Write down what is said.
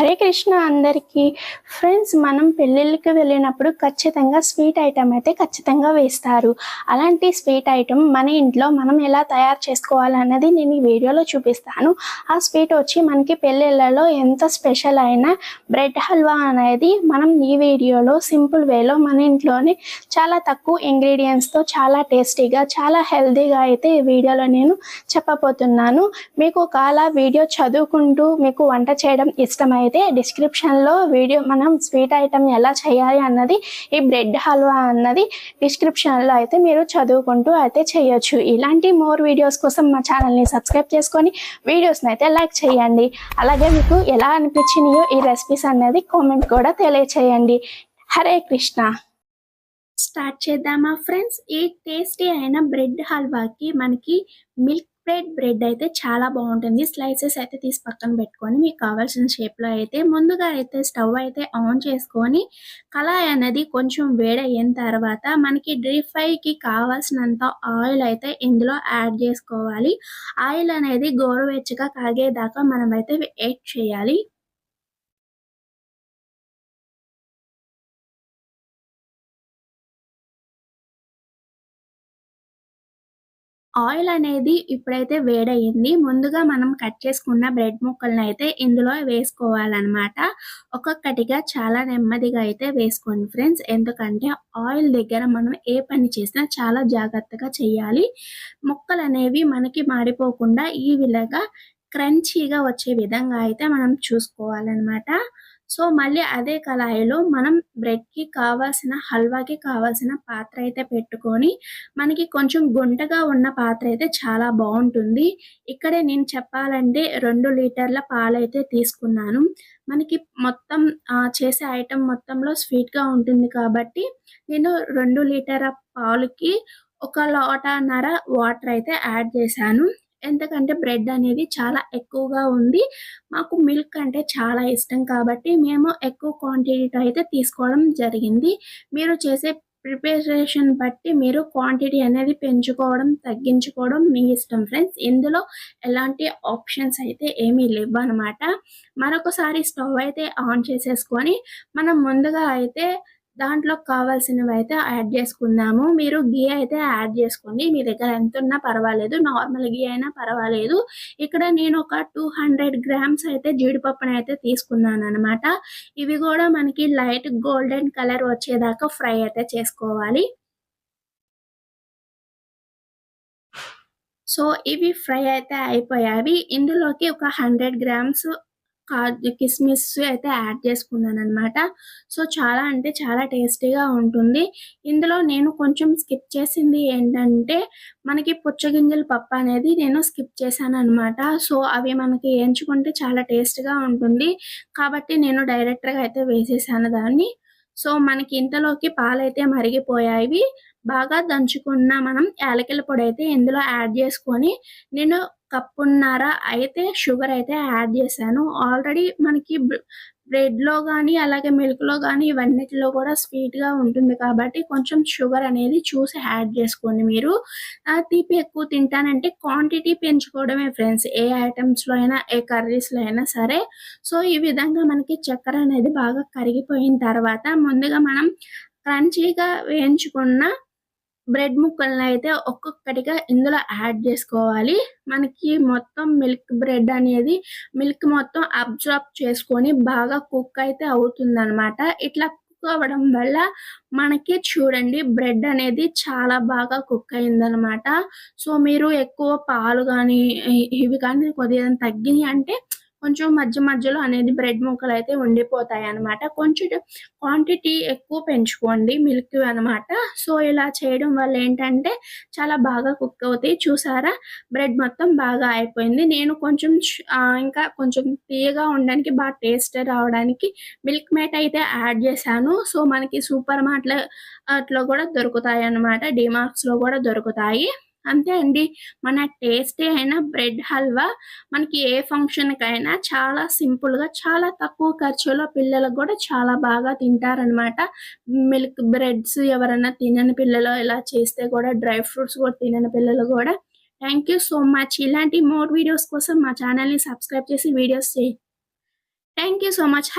హరే కృష్ణ అందరికీ. ఫ్రెండ్స్ మనం పెళ్ళిళ్ళకి వెళ్ళినప్పుడు ఖచ్చితంగా స్వీట్ ఐటమ్ అయితే ఖచ్చితంగా వేస్తారు. అలాంటి స్వీట్ ఐటమ్ మన ఇంట్లో మనం ఎలా తయారు చేసుకోవాలన్నది నేను ఈ వీడియోలో చూపిస్తాను. ఆ స్వీట్ వచ్చి మనకి పెళ్ళిళ్ళలో ఎంత స్పెషల్ అయిన బ్రెడ్ హల్వా అనేది మనం ఈ వీడియోలో సింపుల్ వేలో మన ఇంట్లోనే చాలా తక్కువ ఇంగ్రీడియంట్స్తో చాలా టేస్టీగా చాలా హెల్తీగా అయితే ఈ వీడియోలో నేను చెప్పబోతున్నాను. మీకు ఒకవేళ వీడియో చదువుకుంటూ మీకు వంట చేయడం ఇష్టమైతే అయితే డిస్క్రిప్షన్లో వీడియో మనం స్వీట్ ఐటమ్ ఎలా చేయాలి అన్నది ఈ బ్రెడ్ హల్వా అన్నది డిస్క్రిప్షన్లో అయితే మీరు చదువుకుంటూ అయితే చేయొచ్చు. ఇలాంటి మోర్ వీడియోస్ కోసం మా ఛానల్ని సబ్స్క్రైబ్ చేసుకొని వీడియోస్ని అయితే లైక్ చేయండి. అలాగే మీకు ఎలా అనిపించినాయో ఈ రెసిపీస్ అనేది కామెంట్ కూడా తెలియచేయండి. హరే కృష్ణ. స్టార్ట్ చేద్దామా ఫ్రెండ్స్ ఈ టేస్టీ అయిన బ్రెడ్ హల్వాకి మనకి మిల్క్ బ్రెడ్ బ్రెడ్ అయితే చాలా బాగుంటుంది. స్లైసెస్ అయితే తీసి పక్కన పెట్టుకొని మీకు కావాల్సిన షేప్లో అయితే ముందుగా అయితే స్టవ్ అయితే ఆన్ చేసుకొని కళాయి అనేది కొంచెం వేడయిన తర్వాత మనకి డీప్ ఫ్రైకి కావాల్సినంత ఆయిల్ అయితే ఇందులో యాడ్ చేసుకోవాలి. ఆయిల్ అనేది గోరువెచ్చగా కాగేదాకా మనం అయితే వెయిట్ చేయాలి. ఆయిల్ అనేది ఇప్పుడైతే వేడయింది ముందుగా మనం కట్ చేసుకున్న బ్రెడ్ ముక్కలను అయితే ఇందులో వేసుకోవాలన్నమాట. ఒక్కొక్కటిగా చాలా నెమ్మదిగా అయితే వేసుకోండి ఫ్రెండ్స్. ఎందుకంటే ఆయిల్ దగ్గర మనం ఏ పని చేసినా చాలా జాగ్రత్తగా చేయాలి ముక్కలు అనేవి మనకి మాడిపోకుండా ఈ విధంగా క్రంచీగా వచ్చే విధంగా అయితే మనం చూసుకోవాలన్నమాట. సో మళ్ళీ అదే కళాయిలో మనం బ్రెడ్కి కావాల్సిన హల్వాకి కావాల్సిన పాత్ర అయితే పెట్టుకొని మనకి కొంచెం గుంటగా ఉన్న పాత్ర అయితే చాలా బాగుంటుంది. ఇక్కడే నేను చెప్పాలంటే రెండు లీటర్ల పాలైతే తీసుకున్నాను. మనకి మొత్తం చేసే ఐటెం మొత్తంలో స్వీట్గా ఉంటుంది కాబట్టి నేను రెండు లీటర్ల పాలుకి ఒక లోటన్నర వాటర్ అయితే యాడ్ చేశాను. ఎందుకంటే బ్రెడ్ అనేది చాలా ఎక్కువగా ఉంది. మాకు మిల్క్ అంటే చాలా ఇష్టం కాబట్టి మేము ఎక్కువ క్వాంటిటీతో అయితే తీసుకోవడం జరిగింది. మీరు చేసే ప్రిపరేషన్ బట్టి మీరు క్వాంటిటీ అనేది పెంచుకోవడం తగ్గించుకోవడం మీ ఇష్టం ఫ్రెండ్స్. ఇందులో ఎలాంటి ఆప్షన్స్ అయితే ఏమీ లేవు అనమాట మరొకసారి స్టవ్ అయితే ఆన్ చేసేసుకొని మనం ముందుగా అయితే దాంట్లో కావాల్సినవి అయితే యాడ్ చేసుకుందాము. మీరు గీ అయితే యాడ్ చేసుకోండి. మీ దగ్గర ఎంత ఉన్నా పర్వాలేదు. నార్మల్ గీ అయినా పర్వాలేదు. ఇక్కడ నేను ఒక టూ హండ్రెడ్ గ్రామ్స్ అయితే జీడిపప్పుని అయితే తీసుకున్నాను అనమాట ఇవి కూడా మనకి లైట్ గోల్డెన్ కలర్ వచ్చేదాకా ఫ్రై అయితే చేసుకోవాలి. సో ఇవి ఫ్రై అయితే అయిపోయాయి. ఇందులోకి ఒక హండ్రెడ్ గ్రామ్స్ కిస్మిస్ అయితే యాడ్ చేసుకున్నాను అనమాట సో చాలా అంటే చాలా టేస్టీగా ఉంటుంది. ఇందులో నేను కొంచెం స్కిప్ చేసింది ఏంటంటే మనకి పుచ్చగింజల పప్పు అనేది నేను స్కిప్ చేశాను అనమాట సో అవి మనకి వేయించుకుంటే చాలా టేస్ట్గా ఉంటుంది. కాబట్టి నేను డైరెక్ట్గా అయితే వేసేసాను దాన్ని. సో మనకి ఇంతలోకి పాలైతే మరిగిపోయాయి. బాగా దంచుకున్న మనం యాలకల పొడి అయితే ఇందులో యాడ్ చేసుకొని నేను కప్పున్నర అయితే షుగర్ అయితే యాడ్ చేశాను. ఆల్రెడీ మనకి బ్రెడ్లో కానీ అలాగే మిల్క్లో కానీ ఇవన్నిటిలో కూడా స్వీట్గా ఉంటుంది కాబట్టి కొంచెం షుగర్ అనేది చూసి యాడ్ చేసుకోండి మీరు. తీపి ఎక్కువ తింటానంటే క్వాంటిటీ పెంచుకోవడమే ఫ్రెండ్స్. ఏ ఐటమ్స్లో అయినా ఏ కర్రీస్లో అయినా సరే. సో ఈ విధంగా మనకి చక్కెర అనేది బాగా కరిగిపోయిన తర్వాత ముందుగా మనం క్రంచీగా వేయించుకున్న బ్రెడ్ ముక్కలను అయితే ఒక్కొక్కటిగా ఇందులో యాడ్ చేసుకోవాలి. మనకి మొత్తం మిల్క్ బ్రెడ్ అనేది మిల్క్ మొత్తం అబ్జర్వ్ చేసుకొని బాగా కుక్ అయితే అవుతుందన్నమాట. ఇట్లా కుక్ అవ్వడం వల్ల మనకి చూడండి బ్రెడ్ అనేది చాలా బాగా కుక్ అయిందనమాట సో మీరు ఎక్కువ పాలు కానీ ఇవి కానీ కొద్దిగా తగ్గినాయి అంటే కొంచెం మధ్య మధ్యలో అనేది బ్రెడ్ ముక్కలు అయితే ఉండిపోతాయి అనమాట కొంచెం క్వాంటిటీ ఎక్కువ పెంచుకోండి మిల్క్ అనమాట సో ఇలా చేయడం వల్ల ఏంటంటే చాలా బాగా కుక్ అవుతాయి. చూసారా? బ్రెడ్ మొత్తం బాగా అయిపోయింది. నేను కొంచెం ఇంకా కొంచెం తీయగా ఉండడానికి బాగా టేస్ట్ రావడానికి మిల్క్ మేట్ అయితే యాడ్ చేశాను. సో మనకి సూపర్ మార్ట్లో అట్లా కూడా దొరుకుతాయి అనమాట డిమార్క్స్లో కూడా దొరుకుతాయి. అంతే అండి. మన టేస్టీ అయిన బ్రెడ్ హల్వా మనకి ఏ ఫంక్షన్కైనా చాలా సింపుల్గా చాలా తక్కువ ఖర్చులో పిల్లలకు కూడా చాలా బాగా తింటారనమాట మిల్క్ బ్రెడ్స్ ఎవరైనా తినని పిల్లలు ఇలా చేస్తే కూడా డ్రై ఫ్రూట్స్ కూడా తినని పిల్లలు కూడా. Thank you so much. ఇలాంటి మోర్ వీడియోస్ కోసం మా ఛానల్ని సబ్స్క్రైబ్ చేసి వీడియోస్ చేయి థ్యాంక్ యూ సో మచ్.